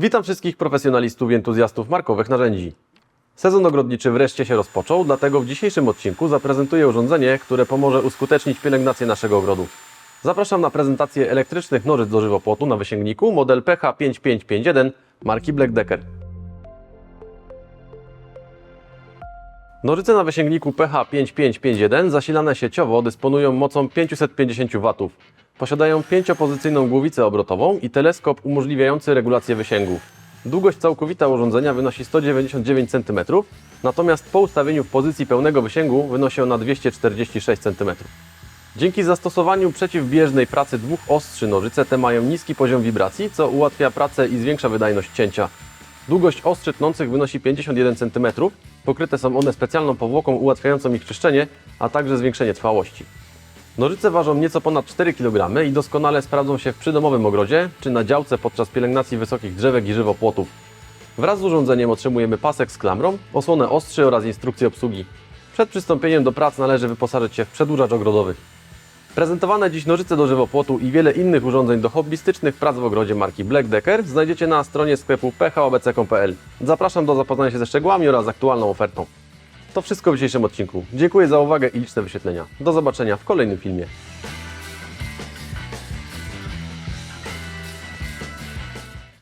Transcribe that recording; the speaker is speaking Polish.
Witam wszystkich profesjonalistów i entuzjastów markowych narzędzi. Sezon ogrodniczy wreszcie się rozpoczął, dlatego w dzisiejszym odcinku zaprezentuję urządzenie, które pomoże uskutecznić pielęgnację naszego ogrodu. Zapraszam na prezentację elektrycznych nożyc do żywopłotu na wysięgniku model PH5551 marki Black Decker. Nożyce na wysięgniku PH5551 zasilane sieciowo dysponują mocą 550 W. Posiadają pięciopozycyjną głowicę obrotową i teleskop umożliwiający regulację wysięgów. Długość całkowita urządzenia wynosi 199 cm, natomiast po ustawieniu w pozycji pełnego wysięgu wynosi ona 246 cm. Dzięki zastosowaniu przeciwbieżnej pracy dwóch ostrzy nożyce te mają niski poziom wibracji, co ułatwia pracę i zwiększa wydajność cięcia. Długość ostrzy tnących wynosi 51 cm, pokryte są one specjalną powłoką ułatwiającą ich czyszczenie, a także zwiększenie trwałości. Nożyce ważą nieco ponad 4 kg i doskonale sprawdzą się w przydomowym ogrodzie czy na działce podczas pielęgnacji wysokich drzewek i żywopłotów. Wraz z urządzeniem otrzymujemy pasek z klamrą, osłonę ostrzy oraz instrukcję obsługi. Przed przystąpieniem do prac należy wyposażyć się w przedłużacz ogrodowy. Prezentowane dziś nożyce do żywopłotu i wiele innych urządzeń do hobbystycznych prac w ogrodzie marki Black Decker znajdziecie na stronie sklepu phobc.pl. Zapraszam do zapoznania się ze szczegółami oraz aktualną ofertą. To wszystko w dzisiejszym odcinku. Dziękuję za uwagę i liczne wyświetlenia. Do zobaczenia w kolejnym filmie.